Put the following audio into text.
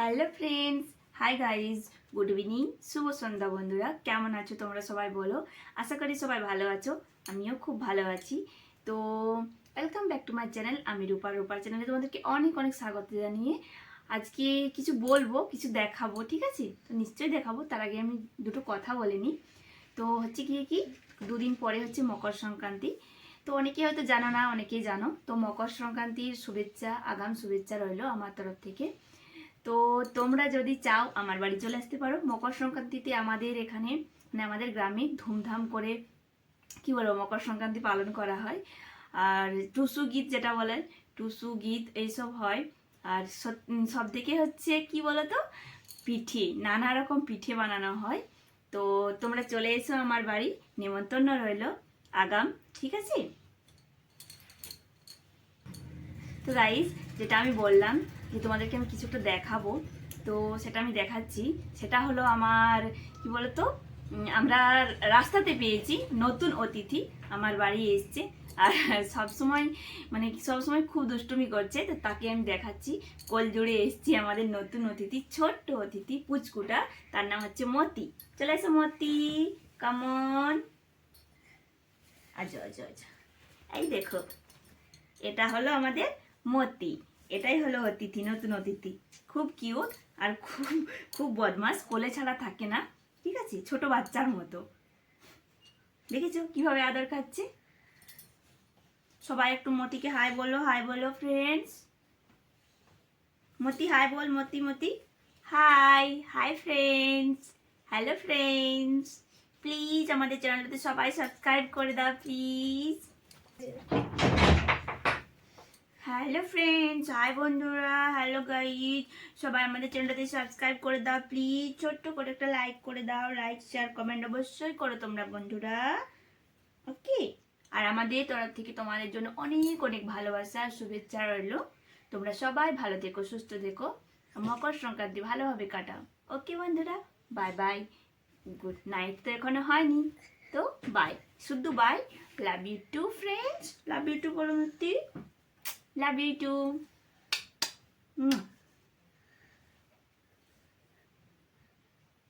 Hello friends, hi guys good evening, শুভ সন্ধ্যা বন্ধুরা, কেমন আছো তোমরা সবাই বলো? আশা করি সবাই ভালো আছো, আমিও খুব ভালো আছি। তো welcome back to my channel আমি রূপার রূপার চ্যানেলে তোমাদেরকে অনেক অনেক স্বাগত জানিয়ে আজকে কিছু বলব, কিছু দেখাবো, ঠিক আছে? তো নিশ্চয়ই দেখাবো, তার আগে আমি দুটো কথা বলে নিই। তো হচ্ছে কি কি, দুদিন পরে হচ্ছে মকর সংক্রান্তি। তো অনেকেই হয়তো জানো না, অনেকেই জানো। তো মকর সংক্রান্তির শুভেচ্ছা, আগাম শুভেচ্ছা রইল আমার তরফ থেকে। তো তোমরা যদি চাও আমার বাড়ি চলে আসতে পারো। মকর সংক্রান্তিতে আমাদের এখানে মানে আমাদের গ্রামে ধুমধাম করে, কি বলব, মকর সংক্রান্তি পালন করা হয়। আর টুসু গীত যেটা বলেন টুসু গীত এইসব হয়। আর সব থেকে হচ্ছে কি বলতো, পিঠে, নানা রকম পিঠে বানানো হয়। তো তোমরা চলে এসো আমার বাড়ি নিমন্ত্রণ রইল আগাম, ঠিক আছে? তো গাইস যেটা আমি বললাম তোমাদেরকে আমি কিছু একটা দেখাবো। তো সেটা আমি দেখাচ্ছি। সেটা হলো আমার, কি বলতো? আমরা রাস্তাতে পেয়েছি নতুন অতিথি। আমার বাড়ি এসছে। আর সবসময় মানে সবসময় খুব দুষ্টুমি করছে। তো তাকে আমি দেখাচ্ছি। কোল জুড়ে এসছি আমাদের নতুন অতিথি, ছোট্ট অতিথি, পুচকুটা। তার নাম হচ্ছে মতি। চলে এসো মতি। কামন আচ্ছা আচ্ছা আচ্ছা এই দেখো, এটা হলো আমাদের মতি। এটাই হলো অতিথি, নতুন অতিথি। খুব কিউট আর খুব খুব বদমাস কোলে ছাড়া থাকে না, ঠিক আছে? ছোট বাচ্চার মতো। দেখেছ কীভাবে আদর খাচ্ছে? সবাই একটু মতিকে হাই বলো হাই বলো friends Moti hi ball, Moti Moti. Hi hi friends hello friends please আমাদের চ্যানেলটাতে সবাই সাবস্ক্রাইব করে দাও প্লিজ হ্যালো ফ্রেন্ডস হাই বন্ধুরা. হ্যালো গাইজ সবাই আমাদের চ্যানেলটাতে সাবস্ক্রাইব করে দাও প্লিজ ছোট্ট করে একটা লাইক করে দাও লাইক শেয়ার কমেন্ট অবশ্যই করো তোমরা, বন্ধুরা। ওকে আর আমাদের তরফ থেকে তোমাদের জন্য অনেক অনেক ভালোবাসা আর শুভেচ্ছা রইল। তোমরা সবাই ভালো থেকো, সুস্থ থেকো। মকর সংক্রান্তি ভালোভাবে কাটাও। ওকে বন্ধুরা? বাই বাই গুড নাইট তো এখনও হয়নি। তো বাই শুধু bye love you too friends love you too মূর্তি Love you too.